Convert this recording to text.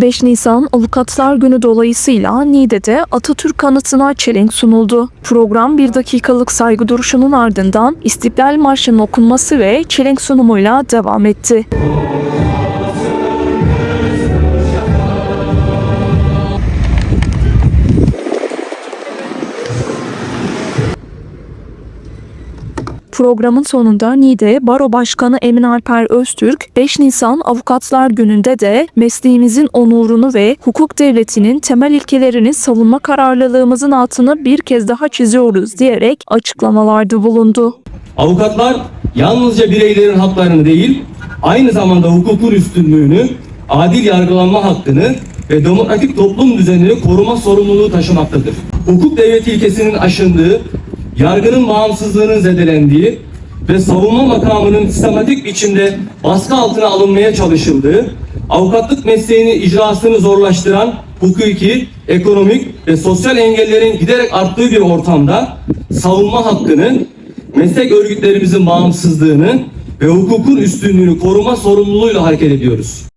5 Nisan Avukatlar Günü dolayısıyla Niğde'de Atatürk anıtına çelenk sunuldu. Program bir dakikalık saygı duruşunun ardından İstiklal Marşı'nın okunması ve çelenk sunumuyla devam etti. Programın sonunda Niğde Baro Başkanı Emin Alper Öztürk, 5 Nisan Avukatlar Günü'nde de mesleğimizin onurunu ve hukuk devletinin temel ilkelerini savunma kararlılığımızın altını bir kez daha çiziyoruz diyerek açıklamalarda bulundu. Avukatlar yalnızca bireylerin haklarını değil, aynı zamanda hukukun üstünlüğünü, adil yargılanma hakkını ve demokratik toplum düzenini koruma sorumluluğu taşımaktadır. Hukuk devleti ilkesinin aşındığı, yargının bağımsızlığının zedelendiği ve savunma makamının sistematik biçimde baskı altına alınmaya çalışıldığı, avukatlık mesleğinin icrasını zorlaştıran hukuki, ekonomik ve sosyal engellerin giderek arttığı bir ortamda savunma hakkını meslek örgütlerimizin bağımsızlığını ve hukukun üstünlüğünü koruma sorumluluğuyla hareket ediyoruz.